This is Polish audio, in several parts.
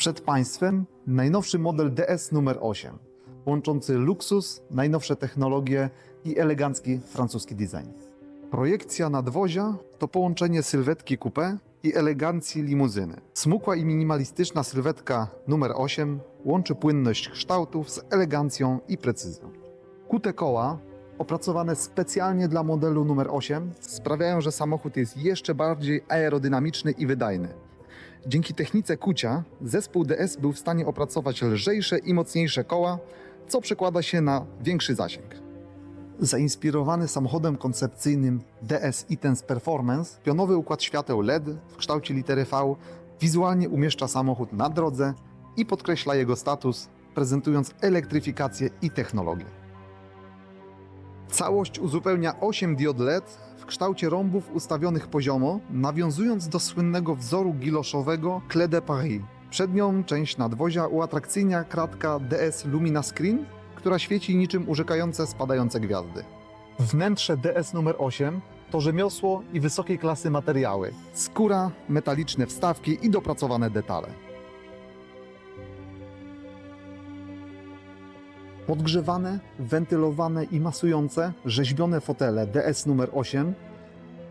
Przed Państwem najnowszy model DS numer 8, łączący luksus, najnowsze technologie i elegancki francuski design. Projekcja nadwozia to połączenie sylwetki coupé i elegancji limuzyny. Smukła i minimalistyczna sylwetka numer 8 łączy płynność kształtów z elegancją i precyzją. Kute koła, opracowane specjalnie dla modelu numer 8, sprawiają, że samochód jest jeszcze bardziej aerodynamiczny i wydajny. Dzięki technice kucia zespół DS był w stanie opracować lżejsze i mocniejsze koła, co przekłada się na większy zasięg. Zainspirowany samochodem koncepcyjnym DS e-Tense Performance, pionowy układ świateł LED w kształcie litery V wizualnie umieszcza samochód na drodze i podkreśla jego status, prezentując elektryfikację i technologię. Całość uzupełnia 8 diod LED w kształcie rąbów ustawionych poziomo, nawiązując do słynnego wzoru giloszowego Clé de Paris. Przednią część nadwozia uatrakcyjnia kratka DS Lumina Screen, która świeci niczym urzekające spadające gwiazdy. Wnętrze DS numer 8 to rzemiosło i wysokiej klasy materiały. Skóra, metaliczne wstawki i dopracowane detale. Podgrzewane, wentylowane i masujące rzeźbione fotele DS numer 8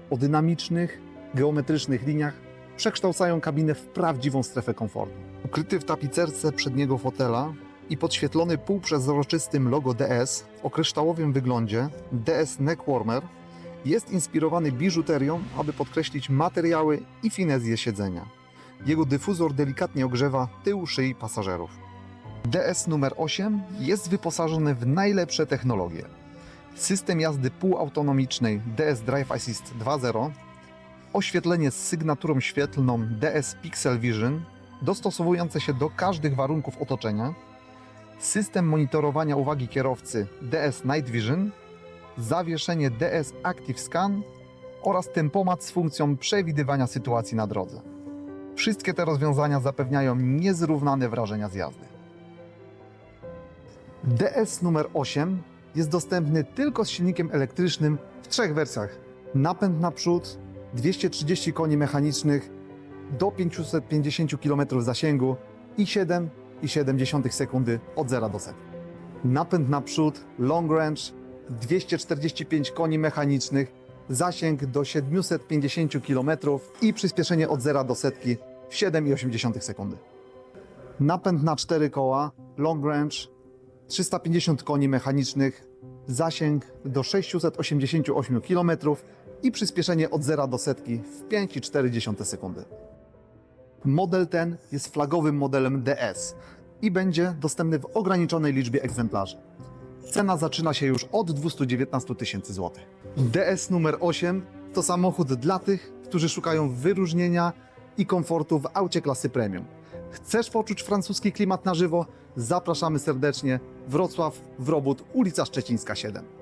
o dynamicznych, geometrycznych liniach przekształcają kabinę w prawdziwą strefę komfortu. Ukryty w tapicerce przedniego fotela i podświetlony półprzezroczystym logo DS o kryształowym wyglądzie DS Neck Warmer jest inspirowany biżuterią, aby podkreślić materiały i finezję siedzenia. Jego dyfuzor delikatnie ogrzewa tył szyi pasażerów. DS numer 8 jest wyposażony w najlepsze technologie. System jazdy półautonomicznej DS Drive Assist 2.0, oświetlenie z sygnaturą świetlną DS Pixel Vision, dostosowujące się do każdych warunków otoczenia, system monitorowania uwagi kierowcy DS Night Vision, zawieszenie DS Active Scan oraz tempomat z funkcją przewidywania sytuacji na drodze. Wszystkie te rozwiązania zapewniają niezrównane wrażenia z jazdy. DS numer 8 jest dostępny tylko z silnikiem elektrycznym w trzech wersjach. Napęd naprzód, 230 koni mechanicznych do 550 km zasięgu i 7,7 sekundy od 0 do 100. Napęd naprzód, long range, 245 koni mechanicznych, zasięg do 750 km i przyspieszenie od 0 do setki w 7,8 sekundy. Napęd na 4 koła, long range, 350 koni mechanicznych, zasięg do 688 km i przyspieszenie od 0 do setki w 5,4 sekundy. Model ten jest flagowym modelem DS i będzie dostępny w ograniczonej liczbie egzemplarzy. Cena zaczyna się już od 219 tysięcy złotych. DS numer 8 to samochód dla tych, którzy szukają wyróżnienia i komfortu w aucie klasy premium. Chcesz poczuć francuski klimat na żywo? Zapraszamy serdecznie. Wrocław, Wrobót, ulica Szczecińska 7.